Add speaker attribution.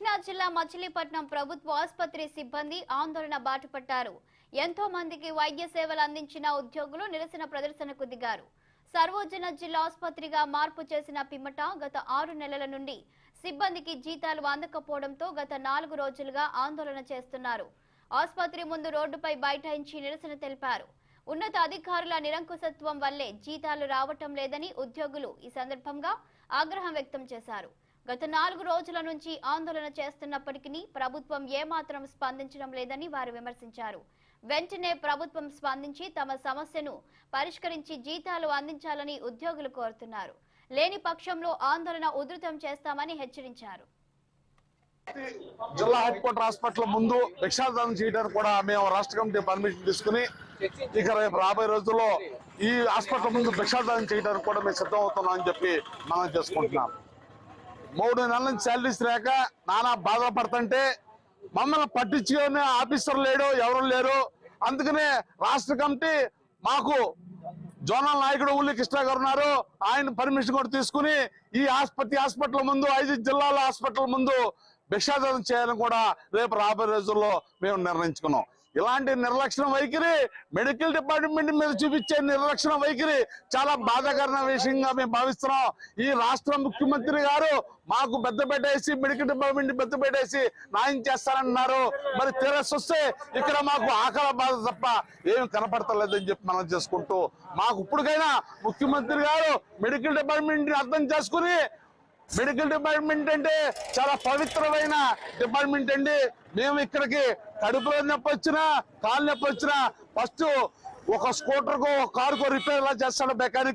Speaker 1: కృష్ణా జిల్లా మచిలీపట్నం ప్రభుత్వ ఆసుపత్రి సిబ్బంది ఆందోళన బాటపట్టారు. ఎంతో మందికి వైద్య సేవలు అందించిన ఉద్యోగులు నిరసన ప్రదర్శనకు దిగారు. సర్వోజన జిల్లా ఆసుపత్రిగా మార్పు చేసిన పిమ్మట గత ఆరు నెలల నుండి సిబ్బందికి జీతాలు అందకపోవడంతో గత నాలుగు రోజులుగా ఆందోళన చేస్తున్నారు. ఆసుపత్రి ముందు రోడ్డుపై బైఠాయించి నిరసన తెలిపారు. ఉన్నత అధికారుల నిరంకుశత్వం వల్లే జీతాలు రావటం లేదని ఉద్యోగులు ఈ సందర్భంగా ఆగ్రహం వ్యక్తం చేశారు. గత నాలుగు రోజుల నుంచి ఆందోళన చేస్తున్నప్పటికీ ప్రభుత్వం ఏమాత్రం స్పందించడం లేదని వారు విమర్శించారు. వెంటనే ప్రభుత్వం స్పందించి తమ సమస్యను పరిష్కరించి జీతాలు అందించాలని ఉద్యోగులు కోరుతున్నారు. లేని పక్షంలో ఆందోళన ఉధృతం చేస్తామని హెచ్చరించారు.
Speaker 2: జిల్లా హెడ్ క్వార్టర్ హాస్పిటల్ ముందు రిక్షాదానం చేయడానికి కూడా మేము రాష్ట్ర కమిటీ పర్మిషన్ తీసుకుని ఇక రేపు రాబోయే రోజుల్లో ఈ హాస్పిటల్ ముందు రిక్షాదానం చేయడానికి కూడా మేము సిద్ధం అవుతున్నాం అని చెప్పి మనం చేసుకుంటున్నాం. మూడు నెలల నుంచి శాలరీస్ లేక నానా బాధపడుతుంటే మమ్మల్ని పట్టించుకునే ఆఫీసర్ లేడు ఎవరు లేరు. అందుకనే రాష్ట్ర కమిటీ మాకు జోనల్ నాయకుడు ఉల్లి కృష్ణ గారు ఉన్నారు. ఆయన పర్మిషన్ కూడా తీసుకుని ఈ ఆసుపత్రి హాస్పిటల్ ముందు ఐదు జిల్లాల హాస్పిటల్ ముందు భిక్షాదానం చేయాలని కూడా రేపు రాబోయే రోజుల్లో మేము నిర్ణయించుకున్నాం. ఇలాంటి నిర్లక్ష్యం వైఖరి మెడికల్ డిపార్ట్మెంట్ మీద చూపించే నిర్లక్ష్యం వైఖరి చాలా బాధాకరమైన విషయంగా మేము భావిస్తున్నాం. ఈ రాష్ట్ర ముఖ్యమంత్రి గారు మాకు పెద్ద పెట్టేసి మెడికల్ డిపార్ట్మెంట్ పెద్ద పెట్టేసి న్యాయం చేస్తారన్నారు మరి తీరస్ వస్తే ఇక్కడ మాకు ఆకల బాధ తప్ప ఏమి కనపడతలేదని చెప్పి మనం చేసుకుంటూ మాకు ఇప్పటికైనా ముఖ్యమంత్రి గారు మెడికల్ డిపార్ట్మెంట్ అర్థం చేసుకుని మెడికల్ డిపార్ట్మెంట్ అంటే చాలా పవిత్రమైన డిపార్ట్మెంట్ అండి. మేము ఇక్కడికి కడుపులో నొప్పి వచ్చినా కాలు నొప్పి వచ్చినా ఫస్ట్ ఒక స్కూటర్కో ఒక కారుకో రిపేర్ ఎలా చేస్తాడు మెకానిక్